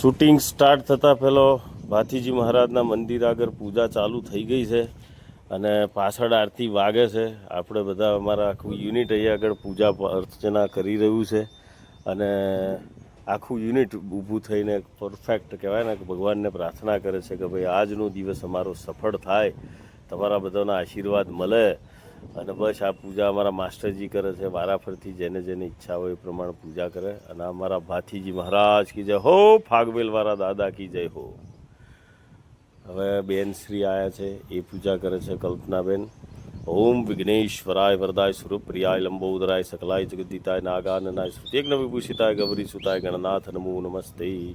Shooting start થતાં પહેલો ભાથીજી મહારાજના મંદિર આગળ પૂજા ચાલુ થઈ ગઈ છે અને પાછળ આરતી વાગે છે. આપણે બધા અમારા આખું યુનિટ અહીંયા આગળ પૂજા અર્ચના કરી રહ્યું છે અને આખું યુનિટ ઊભું થઈને પરફેક્ટ કહેવાય ને કે ભગવાનને પ્રાર્થના કરે છે કે ભાઈ આજનો દિવસ અમારો સફળ થાય, તમારા બધાના આશીર્વાદ મળે અને બસ આ પૂજા અમારા માસ્ટરજી કરે છે વારાફરતી જેને જેને ઈચ્છા હોય એ પ્રમાણે પૂજા કરે. અને અમારા ભાથીજી મહારાજ કી જય હો, ફાગવેલવાળા દાદા કી જય હો. હવે બેન શ્રી આયા છે, એ પૂજા કરે છે કલ્પનાબેન. ઓમ વિઘ્નેશ્વરાય વરદાય સ્વરૂપ, પ્રિયાય લંબોદરાય સકલાય જગદીતાય નાગાનનાય સ્તુત્યજ્ઞ નવિભૂષિતાય ગૌરી સુતાય, ગણનાથ નમો નમસ્તે.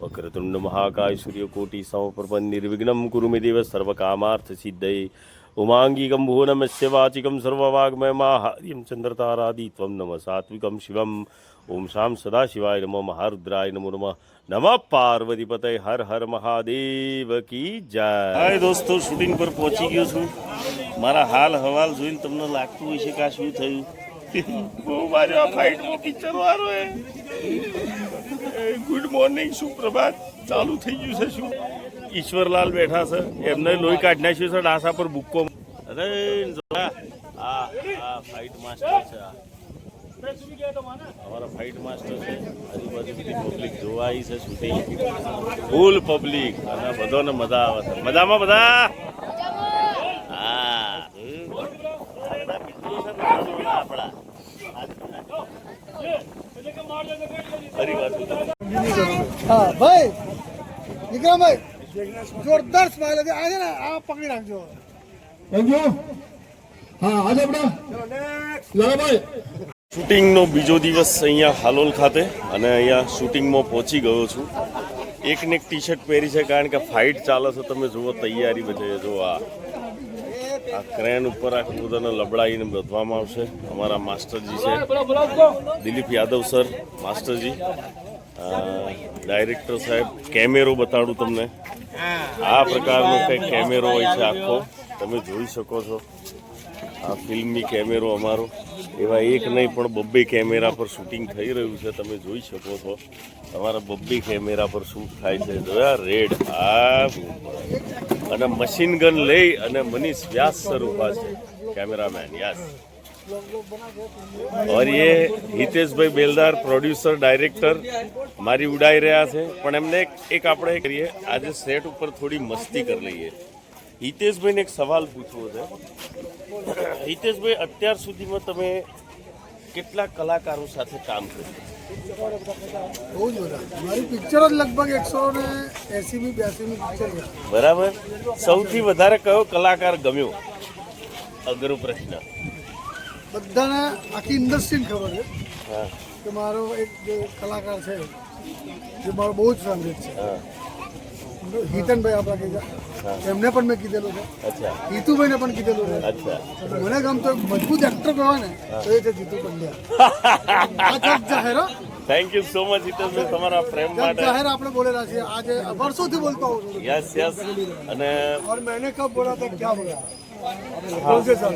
વક્રતુંડ મહાકાય, સૂર્યકોટી સમપ્રભન નિર્વિઘ્નમ કુરુ મે દેવ, સર્વકામાર્થ સિદ્ધય. ઉમાંગી ગંભૂનમસ્ય વાચિકમ સર્વવાગ્મય માહાર્યમ ચંદ્રતારાદિ ત્વમ નમ સાત્વિકમ શિવમ ઓમ શામ સદાશિવાય નમો મહારુદ્રાય નમો નમઃ નમઃ પાર્વતીપતય હર હર મહાદેવ કી જય હાય દોસ્તો શૂટિંગ પર પહોંચી ગયો છું મારા હાલ હવાલ જોઈને તમને લાગતું હશે કે આ શું થયું બહુ માર્યો આ ફાઇટમાં પિક્ચર વાળો એ ગુડ મોર્નિંગ સુપ્રભાત ચાલુ થઈ ગયું છે, શું? ઈશ્વરલાલ બેઠા છે. એમને લોહી કાઢી નાખ્યું છે ડાસા પર બુક્કો અરે આ આ ફાઇટ માસ્ટર છે આ. અમારા ફાઇટ માસ્ટર છે. આજુબાજુ બધી પબ્લિક જોવા આવી છે શૂટિંગ ફૂલ પબ્લિક અને બધાને મજા આવે છે. મજામાં બધા? હા. આપણા વાર હા ભાઈ વિક્રમભાઈ જોરદાર સ્માઈલ હતી. આજે ને આ પકડી રાખજો. થેન્ક યુ હા આજે આપણે લાલાભાઈ શૂટિંગનો બીજો દિવસ અહીંયા હાલોલ ખાતે અને અહીંયા શૂટિંગમાં પહોંચી ગયો છું. એકને એક ટી શર્ટ પહેરી છે કારણ કે ફાઇટ ચાલે છે. તમે જુઓ તૈયારી બધે જો આ આ ક્રેન ઉપર આ બધાને લબડાઈને બધવામાં આવશે. અમારા માસ્ટરજી છે. દિલીપ યાદવ સર માસ્ટરજી. ડાયરેક્ટર સાહેબ, કેમેરો બતાડું તમને. આ પ્રકારનો કંઈક કેમેરો હોય છે આખો. તમે જોઈ શકો છો. આ ફિલ્મી કેમેરો અમારો. એવા એક નહીં, પણ બબ્બે કેમેરા પર શૂટિંગ થઈ રહ્યું છે. તમે જોઈ શકો છો. તમારા બબ્બે કેમેરા પર શૂટ થાય છે. જોયા? રેડ. આ અને મશીન ગન લઈ અને મનીષ વ્યાસ સર ઊભા છે. કેમેરામેન. યસ. और ये हितेश भाई बेलदार પ્રોડ્યુસર ડાયરેક્ટર મારી ઉડાઈ રહ્યા છે પણ એમને એક આપણે કરીએ આજે સેટ ઉપર થોડી મસ્તી કરી લઈએ હિતેશભાઈને એક સવાલ પૂછવો છે હિતેશભાઈ અત્યાર સુધીમાં તમે કેટલા કલાકારો સાથે કામ કર્યું બરાબર? સૌથી વધારે કયો કલાકાર ગમ્યો? અઘરો પ્રશ્ન. બધાને આખી ઇન્ડસ્ટ્રીને ખબર છે કે મારો એક જે કલાકાર છે જે મારો બહુ જ ફેવરેટ છે. હિતનભાઈ આપણા કે એમને પણ મેં કીધેલું છે. જીતુભાઈને પણ કીધેલું છે. મને ગમ તો મજબૂત એક્ટર કહેવાય ને તો એ છે જીતુ પંડ્યા. જાહેર થેન્ક યુ સો મચ હિતેશભાઈ તમારા પ્રેમ માટે. જાહેર આપણે બોલેલા છે આજે વર્ષોથી બોલતો આવું છું. યસ યસ અને ઓર મેને કબ બોલા તો ક્યા બોલા? कौन से साल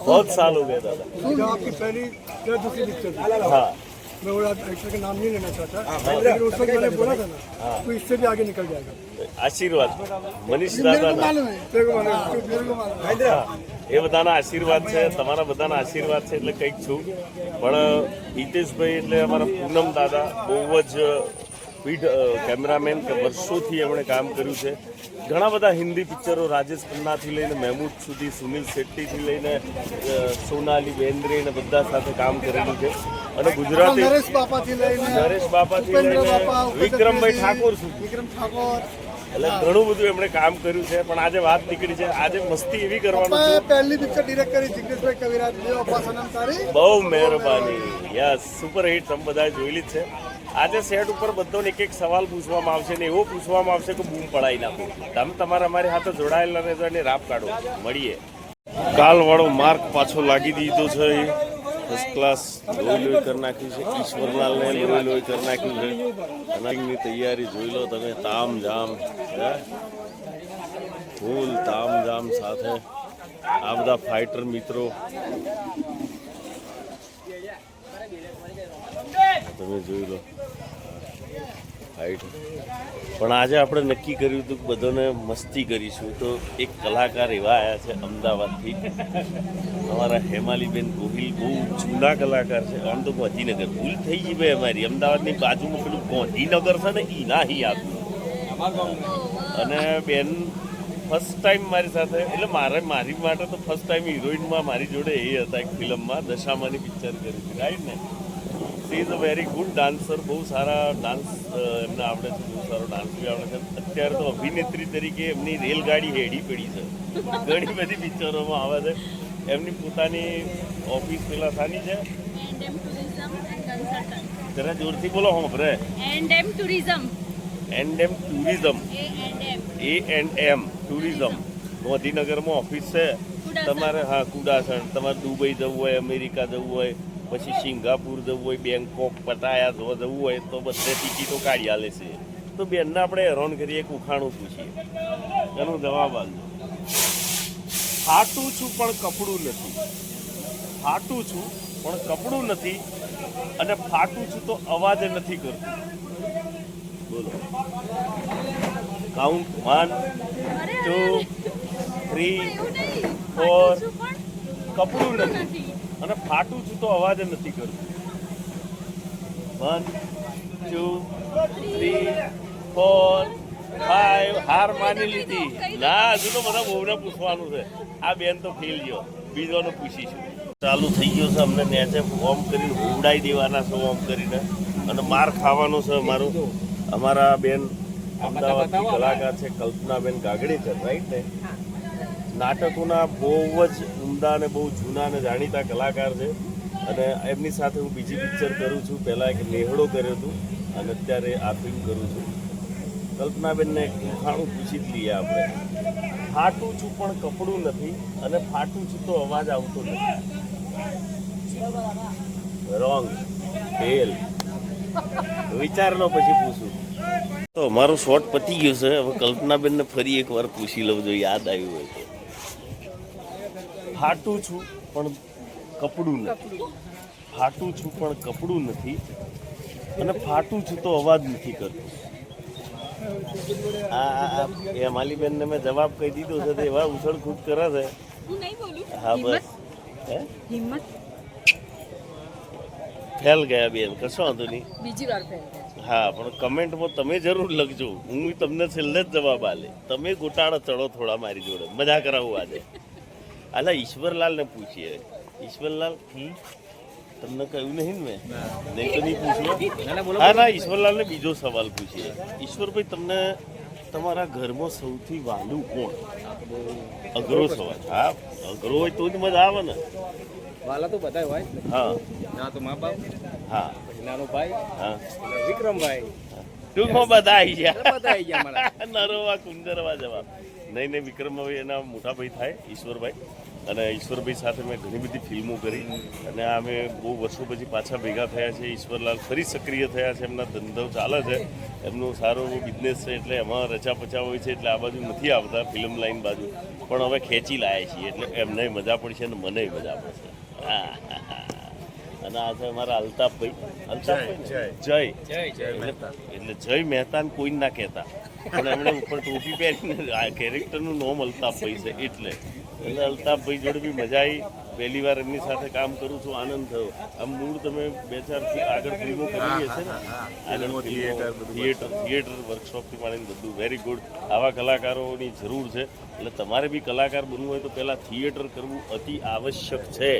बहुत साल हो गए दादा जब आपकी पहली या दूसरी पिक्चर थी हाँ मैं वो एक्टर का नाम नहीं लेना चाहता लेकिन उस वक्त मैंने बोला था ना तो इससे भी आगे निकल जाएगा આશીર્વાદ મનીષ ये मेरे को દાદા मालूम है तेरे को मालूम है मेरे को मालूम है એ બધાના આશીર્વાદ છે તમારા બધાના આશીર્વાદ છે એટલે કંઈક છું પણ હિતેશભાઈ એટલે અમારા પૂનમ દાદા બહુ જ ફીટ કેમેરામેન કે વર્ષોથી એમણે કામ કર્યું છે. ઘણા બધા હિન્દી પિક્ચરો રાજેશ ખન્નાથી લઈને મહેમૂદ સુધી સુનિલ શેટ્ટીથી લઈને સોનાલી બેન્દ્રે ને બધા સાથે કામ કરેલું છે. અને ગુજરાતી નરેશ બાપાથી લઈને નરેશ બાપાથી લઈને વિક્રમભાઈ ઠાકોર સુધી. વિક્રમ ઠાકોર. એટલે ઘણું બધું એમણે કામ કર્યું છે પણ આજે વાત નીકળી છે. આજે મસ્તી એવી કરવાનું છે. પહેલી પિક્ચર ડિરેક્ટ કરી જિગ્નેશભાઈ કવિરાજ બહુ મહેરબાની. યસ સુપર હિટ તમે બધા જોયેલી જ છે. આજે સેટ ઉપર બધોને એક એક સવાલ પૂછવામાં આવશે ને એવો પૂછવામાં આવશે કે બૂમ પડાવી નાખો. તમે તમારા અમારી સાથે જોડાયેલા રહેજો અને રાપ કાઢો. મળીએ. કાલવાળો માર્ક પાછો લાગી દીધો છે. ફર્સ્ટ ક્લાસ લોહી લોહી કરી નાખ્યું છે. ઈશ્વરલાલને લોહી લોહી કરી નાખ્યું છે. અનાજની તૈયારી જોઈ લો તમે. તામ જામ હે? ફૂલ તામ જામ સાથે. આ બધા ફાઇટર મિત્રો. તમે જોઈ લો. હાઈટ પણ આજે આપણે નક્કી કર્યું હતું કે બધાને મસ્તી કરીશું. તો એક કલાકાર એવા આવ્યા છે અમદાવાદથી. અમારા હેમાલીબેન ગોહિલ બહુ જૂના કલાકાર છે. આમ તો ગાંધીનગર. ભૂલ થઈ ગઈ ભાઈ અમારી. અમદાવાદની બાજુમાં પેલું ગાંધીનગર છે ને એ ના હી આવ્યું અને બેન ફર્સ્ટ ટાઈમ મારી સાથે. એટલે મારે, મારી માટે તો ફર્સ્ટ ટાઈમ હિરોઈનમાં મારી જોડે એ હતા એક ફિલ્મમાં દશામાની પિક્ચર કરી હતી. રાઈટ ને? She is a very good dancer બહુ સારા ડાન્સ એમને આવડે છે. બહુ સારો ડાન્સ બી આવડે છે. અત્યારે તો અભિનેત્રી તરીકે એમની રેલગાડી હેડી પડી છે. ઘણી બધી પિક્ચરોમાં આવે છે. એમની પોતાની ઓફિસ પેલા સાની છે. જરા જોરથી બોલો હોંભરે And M tourism and M tourism. A and M tourism ગાંધીનગરમાં ઓફિસ છે. તમારે હા કુડાસણ. તમારે દુબઈ જવું હોય અમેરિકા જવું હોય પછી સિંગાપુર જવું હોય બેંકોક પટાયા જો જવું હોય તો બધે ટિકિટો કાઢી આલે છે. તો બેનને આપણે હેરાન કરીએ એક ઉખાણું પૂછીએ એનો જવાબ આપજો. ફાટું છું પણ કપડું નથી. ફાટું છું પણ કપડું નથી અને ફાટું છું તો અવાજ નથી કરતું. બોલો. કાઉન્ટ વન ટુ થ્રી પણ કપડું નથી. અને ફાટું છું તો અવાજ નથી કરતું. One two three four five હાર માની લીધી. ના હજુ તો બધા બહુને પૂછવાનું છે. આ બેન તો ફેલ ગયો. બીજોને પૂછીશું. ચાલુ થઈ ગયો છે અમને નેચે. ઓમ કરીને હુવડાઈ દેવાના છે ઓમ કરીને. અને માર ખાવાનો છે અમારું. અમારા બેન અમદાવાદથી કલાકાર છે કલ્પનાબેન ગાગડેકર રાઈટ ને? નાટકોના બહુ જ ઉમદા અને બહુ જૂના અને જાણીતા કલાકાર છે. અને એમની સાથે હું બીજી પિક્ચર કરું છું. પહેલાં એક નેહડો કર્યો હતો અને અત્યારે આ ફિલ્મ કરું છું. કલ્પનાબેનને એક ઉખાણું પૂછી જ લઈએ આપણે. ફાટું છું પણ કપડું નથી અને ફાટું છું તો અવાજ આવતો નથી. રોંગ ફેલ વિચારનો પછી પૂછું. તો મારું શોર્ટ પતી ગયું છે. હવે કલ્પનાબેનને ફરી એક વાર પૂછી લઉં જો યાદ આવ્યું હોય તો. ફાટું છું પણ કપડું નથી. ફાટું છું પણ કપડું નથી અને ફાટું છું તો અવાજ નથી કરતો. આ એ માલીબેનને મેં જવાબ કહી દીધો છે તો એવા ઉછળ કૂદ કરે છે. હું બસ. હે? ફેલ ગયા બેન કશો વાંધો નહીં. બીજી વાર ફેલ હા પણ કમેન્ટમાં તમે જરૂર લખજો. હું તમને છેલ્લે જ જવાબ આલે તમે ગોટાળા ચડો થોડા મારી જોડે. મજા કરાવું આજે. અલા ઈશ્વરલાલને પૂછીએ. ઈશ્વરલાલ તમને કહ્યું નહીં ને મેં? નહીં તો નહીં પૂછ્યું હા? ના ઈશ્વરલાલને બીજો સવાલ પૂછીએ. ઈશ્વરભાઈ તમને તમારા ઘરમાં સૌથી વાલું કોણ? અઘરો સવાલ. હા અઘરો હોય તો જ મજા આવે ને. વાલા તો બધા હોય. હા. ના તો મા બાપ. હા. નાનો ભાઈ. હા. વિક્રમભાઈ. ટૂંકમાં બધા આવી ગયા? બધા આવી ગયા મારા નરવા કુંદરવા જવાબ નહીં નહીં વિક્રમભાઈ એના મોટા ભાઈ થાય ઈશ્વરભાઈ. અને ઈશ્વરભાઈ સાથે મેં ઘણી બધી ફિલ્મો કરી. અને અમે બહુ વર્ષો પછી પાછા ભેગા થયા છે ઈશ્વરલાલ ફરી સક્રિય થયા છે. એમના ધંધો ચાલે છે. એમનો સારો એવો બિઝનેસ છે. એટલે એમાં રચા પચા હોય છે. એટલે આ બાજુ નથી આવતા ફિલ્મ લાઈન બાજુ. પણ હવે ખેંચી લાયા છીએ. એટલે એમને મજા પડશે અને મને મજા પડશે. હા અને આ છે અમારા અલ્તાફભાઈ. અલ્તાફભાઈ? જય જય. એટલે એટલે જય મહેતાન કોઈને ના કહેતા. પણ એમણે ઉપર ટોપી પહેરીને આ કેરેક્ટરનું નામ અલ્તાફભાઈ છે એટલે. એટલે અલ્તાફભાઈ જોડે બી મજા આવી. પહેલી વાર એમની સાથે કામ કરું છું આનંદ થયો. આમ મૂળ તમે બે ચાર આગળ ફિલ્મો કરી છે ને આગળ થિયેટર થિયેટર થિયેટર વર્કશોપથી માંડીને બધું. વેરી ગુડ આવા કલાકારોની જરૂર છે. એટલે તમારે બી કલાકાર બનવું હોય તો પહેલાં થિયેટર કરવું અતિ આવશ્યક છે.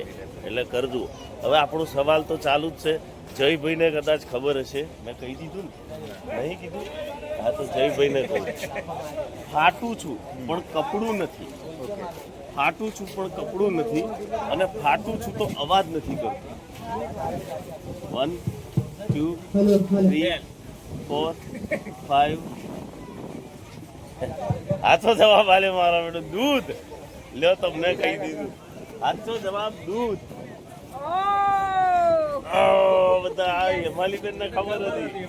એટલે કરજો. હવે આપણો સવાલ તો ચાલુ જ છે. જયભાઈને કદાચ ખબર હશે. મેં કહી દીધું ને. નહીં કીધું? હા, તો જયભાઈને કહું. ફાટું છું, પણ કપડું નથી. ફાટું છું, પણ કપડું નથી. અને ફાટું છું તો અવાજ નથી કરતો. One two three four five આછો જવાબ આલે મારા બેટો, દૂધ. લ્યો, તમને કહી દીધું. આછો જવાબ દૂધ. બધા આ હેમાલીબેન ખબર હતી.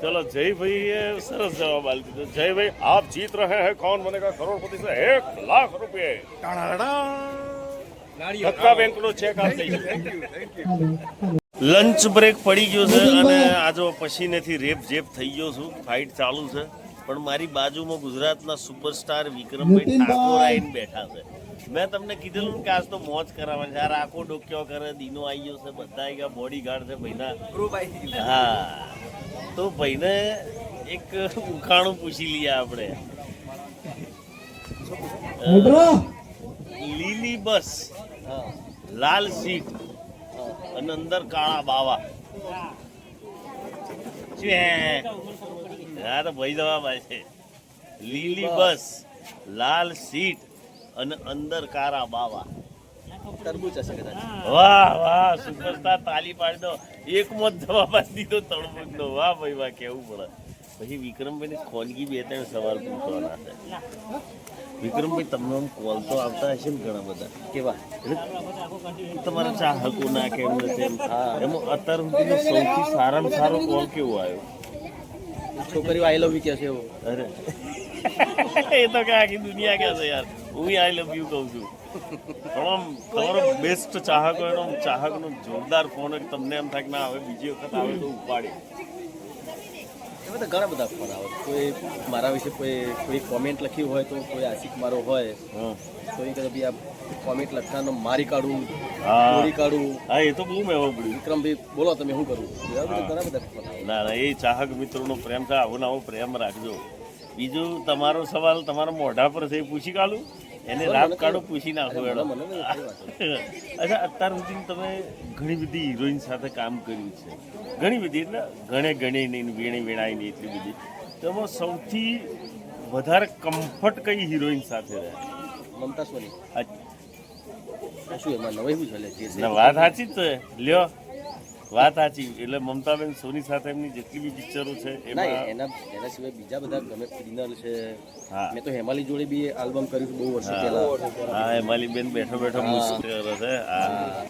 ચલો જયભાઈ એ સરસ જવાબ આપી દીધો. જયભાઈ આપ જીત રહે હે કોણ? મને કા કરોડપતિ છે. એક લાખ રૂપિયા. ધક્કા બેંક નો ચેક આપ લંચ બ્રેક પડી ગયો છે અને આજો પછીનેથી રેપ જેપ થઈ ગયો છું. ફાઇટ ચાલુ છે. પણ મારી બાજુમાં ગુજરાતના સુપરસ્ટાર વિક્રમભાઈ ઠાકોર આવીને બેઠા છે. મેં તમને કીધેલું કે આજ તો મોજ કરાવવાની છે. આ રાખો ડોક્યો કરે દીનો આવી ગયો છે બધા આવી ગયા બોડી ગાર્ડ છે ભાઈના. હા. તો ભાઈને એક ઉખાણું પૂછી લઈએ આપણે. લીલી બસ લાલ સીટ અને અંદર કાળા બાવા. હા? તો ભાઈ જવાબ છે. લીલી બસ લાલ સીટ અને અંદર કારા બાવા. તરબૂચ હશે કદાચ. વાહ વાહ સુપરસ્ટાર તાલી પાડી દો એક મત જવાબ આપી દીધો તળબૂચ નો વાહ ભાઈ વાહ કેવું પડે. પછી વિક્રમભાઈ ખોનગી બે ત્રણ સવાલ પૂછવાના છે. વિક્રમભાઈ તમને આમ કોલ તો આવતા હશે ને ઘણા બધા? કેવા તમારા ચાહકો ના કેમ નથી એમ. એમાં અત્યાર સુધીનો સૌથી સારામાં સારો કોલ કેવો આવ્યો? છોકરીઓ આઈ લવ યુ કે છે એવો. અરે. એ તો કે આખી દુનિયા કે છે યાર. હું આઈ લવ યુ કહું છું. તમામ તમારો બેસ્ટ ચાહકો એનો ચાહકનો જોરદાર ફોન એક તમને એમ થાય કે ના હવે બીજી વખત આવે તો ઉપાડે. એ બધા ઘણા બધા ફોન આવે. કોઈ મારા વિશે કોઈ કોઈ કોમેન્ટ લખી હોય તો કોઈ આશિક મારો હોય હા. તો એ કદાચ આ કોમેન્ટ લખતાનો મારી કાઢું. તોડી કાઢું. હા એ તો બહુ મેળવું પડ્યું. વિક્રમભાઈ બોલો તમે શું કરું? ઘણા બધા ના ના એ ચાહક મિત્રોનો પ્રેમ છે આવો ને આવો પ્રેમ રાખજો. બીજું તમારો સવાલ તમારા મોઢા પર છે એ પૂછી કાઢું? એને રાત કાઢો પૂછી નાખો નહીં. અચ્છા અત્યાર સુધી તમે ઘણી બધી હિરોઈન સાથે કામ કર્યું છે. ઘણી બધી એટલે ઘણે ગણી નહીં વીણે વીણાઈ નહીં એટલી બધી. તમે સૌથી વધારે કમ્ફર્ટ કઈ હિરોઈન સાથે રહે? મમતા સોની. શું એમાં નવાઈ શું છે વાત સાચી જ છે લ્યો વાત સાચી. એટલે મમતાબેન સોની સાથે એમની જેટલી બી પિક્ચરો છે એમાં એના એના સિવાય બીજા બધા ગમે ક્રિનલ છે. હા. મેં તો હેમાલી જોડે બી આલ્બમ કર્યું બહુ વર્ષ પહેલા. હા હેમાલી બેન બેઠો બેઠો મુસ્ક કરે છે. હા.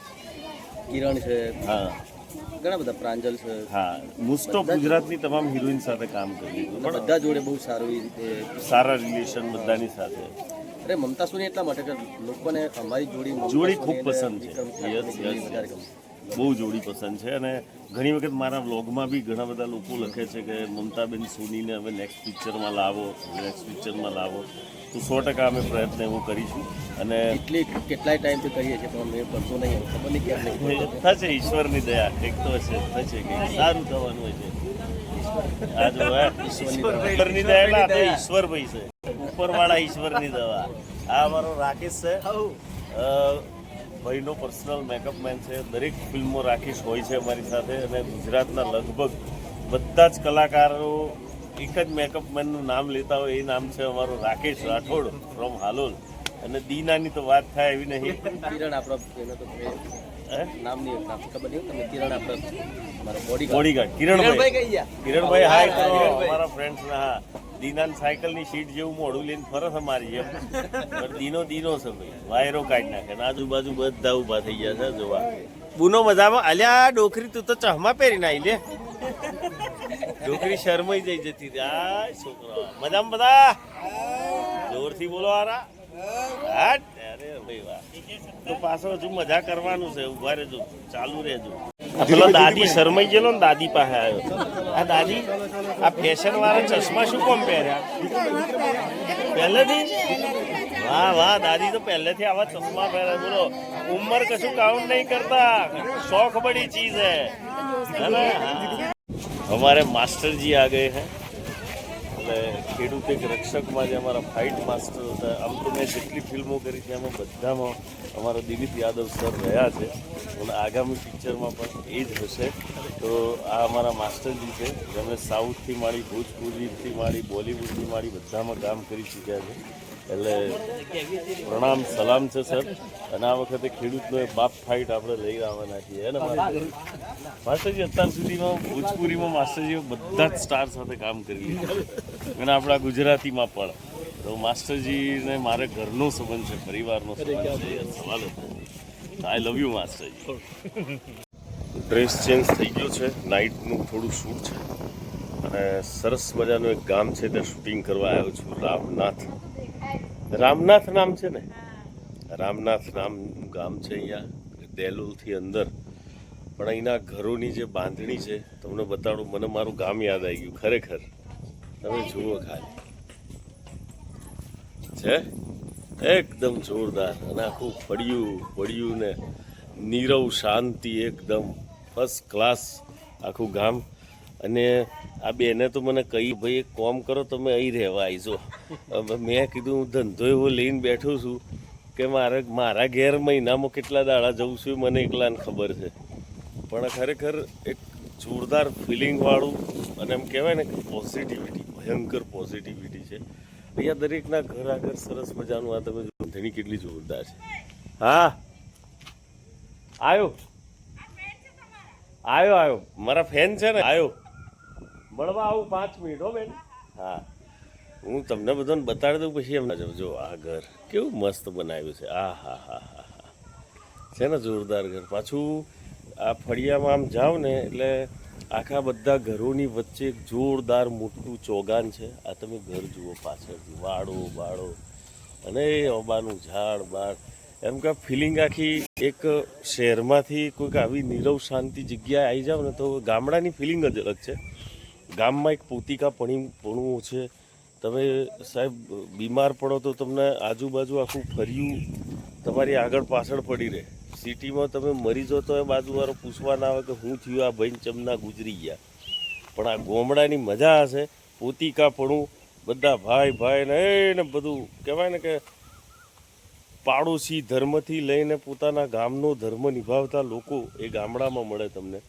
કિરણ છે. હા. ઘણા બધા પ્રાંજલ છે. હા. મુસ્તો ગુજરાતની તમામ હિરોઈન સાથે કામ કર્યું પણ બધા જોડે બહુ સારું એ રીતે સારા રિલેશન બધાની સાથે. અરે મમતા સોની એટલા માટે કે લોકોને અમારી જોડી જોડી ખૂબ પસંદ છે. યસ. ગમે. બહુ જોડી પસંદ છે અને ઘણી વખત મારા વ્લોગમાં બી ઘણા બધા લોકો લખે છે કે મમતાબેન સોનીને હવે નેક્સ્ટ પિક્ચરમાં લાવો નેક્સ્ટ પિક્ચરમાં લાવો. તો સો ટકા અમે પ્રયત્ન એવો કરીશું અને એટલી કેટલાય ટાઈમથી કરીએ છીએ પણ મેં કરતો નહીં ખબર નહીં કેમ નહીં થશે ઈશ્વરની દયા. એક તો હશે થશે કે સારું થવાનું હોય છે. આ જો ઈશ્વરની દયા. ઈશ્વર ભાઈ છે. ઉપરવાળા ઈશ્વરની દવા. આ અમારો રાકેશ છે. ભાઈનો પર્સનલ મેકઅપ મેન છે. દરેક ફિલ્મો રાકેશ હોય છે અમારી સાથે અને ગુજરાતના લગભગ બધા જ કલાકારો એક જ મેકઅપ મેનનું નામ લેતા હોય એ નામ છે અમારો રાકેશ રાઠોડ ફ્રોમ હાલોલ. અને દીનાની તો વાત થાય એવી નહીં. કિરણ આપણો એનો હે? નામ ખબર નહીં તમને કિરણ આપણે બોડીગાર્ડ કિરણભાઈ. કિરણભાઈ હાય અમારા ફ્રેન્ડ્સ હા. દીનાન સાયકલની સીટ જેવું મોઢું લઈને ફરસ અમારી મારી જેમ. પણ દીનો દીનો છે ભાઈ. વાયરો કાઢી નાખે ને આજુબાજુ બધા ઊભા થઈ ગયા છે જોવા. બુનો મજામાં? અલ્યા ડોકરી તું તો ચહમા પહેરી નાઈ લે. ડોકરી શરમાઈ જઈ જતી હતી આ છોકરા મજામાં બધા? જોરથી બોલો આરા. હાટ. વાહ. દાદી શરમાઈ ગયેલો ને દાદી પાસે આવ્યો. આ દાદી આ ફેશન વાળા ચશ્મા શું કોમ પહેર્યા? પહેલેથી વાહ વાહ દાદી તો પહેલેથી આવા ચશ્મા પહેર્યા બોલો ઉંમર કશું કાઉન્ટ નહીં કરતા. શોખ બડી ચીજ હે. અમારે માસ્ટરજી આ ગયે હે. એટલે ખેડૂત એક રક્ષકમાં જે અમારા ફાઇટ માસ્ટર હતા, આમ તો મેં જેટલી ફિલ્મો કરી છે, એમાં બધામાં અમારા દિલીપ યાદવ સર રહ્યા છે. અને આગામી પિક્ચરમાં પણ એ જ હશે. તો આ અમારા માસ્ટરજી છે, જેમણે સાઉથથી માંડી ભોજપુરીથી માંડી, બોલિવૂડથી માંડી બધામાં કામ કરી ચૂક્યા છે. એટલે પ્રણામ, સલામ છે સર અને આ વખતે ખેડૂતનો બાપ ફાઇટ આપણે લઈ આવવાના છીએ. માસ્ટર? માસ્ટરજી? અત્યાર સુધીમાં ભોજપુરીમાં માસ્ટરજીઓ બધા જ સ્ટાર સાથે કામ કરી લીધું. અને આપણા ગુજરાતીમાં પણ. તો માસ્ટરજીને મારે ઘરનો સંબંધ છે, પરિવારનો સંબંધ છે સવાલ હતો. આઈ લવ યુ માસ્ટરજી. ડ્રેસ ચેન્જ થઈ ગયો છે નાઇટનું થોડું શૂટ છે. અને સરસ મજાનું એક ગામ છે, ત્યાં શૂટિંગ કરવા આવ્યો છું, રામનાથ. રામનાથ નામ છે ને? રામનાથ નામનું ગામ છે અહીંયા દેલુલથી અંદર. પણ અહીંના ઘરોની જે બાંધણી છે, તમને બતાડું, મને મારું ગામ યાદ આવી ગયું, ખરેખર. તમે જુઓ ખાલી. છે? એકદમ જોરદાર. અને આખું પડ્યું પડ્યું ને નીરવ શાંતિ એકદમ ફર્સ્ટ ક્લાસ આખું ગામ. અને આ બેને તો મને કહી, ભાઈ, એક કોમ કરો, તમે અહીં રહેવા આવીશો મેં કીધું, હું ધંધો એવો લઈને બેઠો છું કે મારે, મારા ઘેર મહિનામાં કેટલા દાડા જવું છું મને એકલાને ખબર છે. પણ ખરેખર એક જોરદાર ફિલિંગવાળું અને એમ કહેવાય ને પોઝિટિવિટી ભયંકર પોઝિટિવિટી છે. અહીંયા દરેકના ઘર આગળ સરસ મજાનું આ તમે ધણી કેટલી જોરદાર છે. હા. આવ્યો આવ્યો આવ્યો મારા ફેન છે ને આવ્યો મળવા આવું પાંચ મિનિટ, હો બેન. હા. હું તમને બધાને બતાડી દઉં પછી એમ જાઉં જો આ ઘર કેવું મસ્ત બનાવ્યું છે. આ, હા હા હા હા. છે ને જોરદાર ઘર. પાછું આ ફળિયામાં આમ જાઓ ને એટલે આખા બધા ઘરોની વચ્ચે એક જોરદાર મોટું ચોગાન છે. આ તમે ઘર જુઓ પાછળથી, વાડો વાળો અને એ ઓબાનું ઝાડ, બાળ. એમ કે ફિલિંગ આખી એક શહેરમાંથી કોઈક આવી નીરવ શાંતિ જગ્યાએ આવી જાવ ને તો ગામડાની ફિલિંગ જ અલગ છે. ગામમાં એક પોતિકા પણી પણું છે. તમે સાહેબ બીમાર પડો તો તમને આજુબાજુ આખું ફર્યું, તમારી આગળ પાછળ પડી રહે. સિટીમાં તમે મરી જો તો એ બાજુવાળો પૂછવા ના આવે કે હું થયું આ ભાઈ ચમના ગુજરી ગયા. પણ આ ગોમડાની મજા હશે પોતિકાપણું બધા ભાઈ ભાઈ ને એને બધું કહેવાય ને કે પાડોશી ધર્મથી લઈને પોતાના ગામનો ધર્મ નિભાવતા લોકો એ ગામડામાં મળે તમને.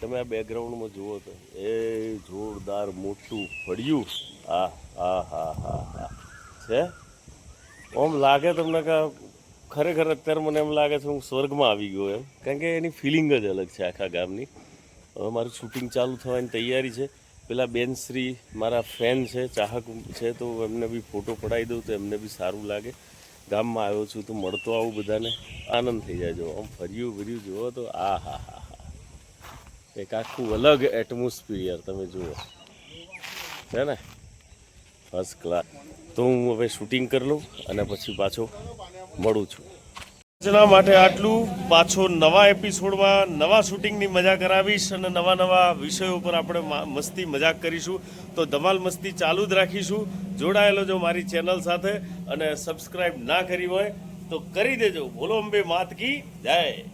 તમે આ બેકગ્રાઉન્ડમાં જુઓ તો એ જોરદાર મોટું ફળિયું. આ હા હા હા હા છે? આમ લાગે તમને કે ખરેખર અત્યારે મને એમ લાગે છે હું સ્વર્ગમાં આવી ગયો એમ. કારણ કે એની ફિલિંગ જ અલગ છે આખા ગામની. હવે મારું શૂટિંગ ચાલુ થવાની તૈયારી છે. પેલા બેનશ્રી મારા ફેન છે, ચાહક છે, તો એમને બી ફોટો પડાવી દઉં તો એમને બી સારું લાગે. ગામમાં આવ્યો છું તો મળતો આવું બધાને. આનંદ થઈ જાય જો, આમ ફર્યું ફર્યું જુઓ તો, આ હા હા હા. એક આખું અલગ એટમોસ્ફિયર તમે જુઓ. છે ને? ફર્સ્ટ ક્લાસ તો હું હવે શૂટિંગ કરી લઉં અને પછી પાછો મળું છું. આજના માટે આટલું. પાછો નવા એપિસોડમાં નવા શૂટિંગની મજા કરાવીશ અને નવા નવા વિષયો પર આપણે મસ્તી મજાક કરીશું. તો ધમાલ મસ્તી ચાલુ જ રાખીશું. જોડાયેલો જો મારી ચેનલ સાથે અને સબસ્ક્રાઈબ ના કરી હોય તો કરી દેજો. બોલો અંબે માત કી જય.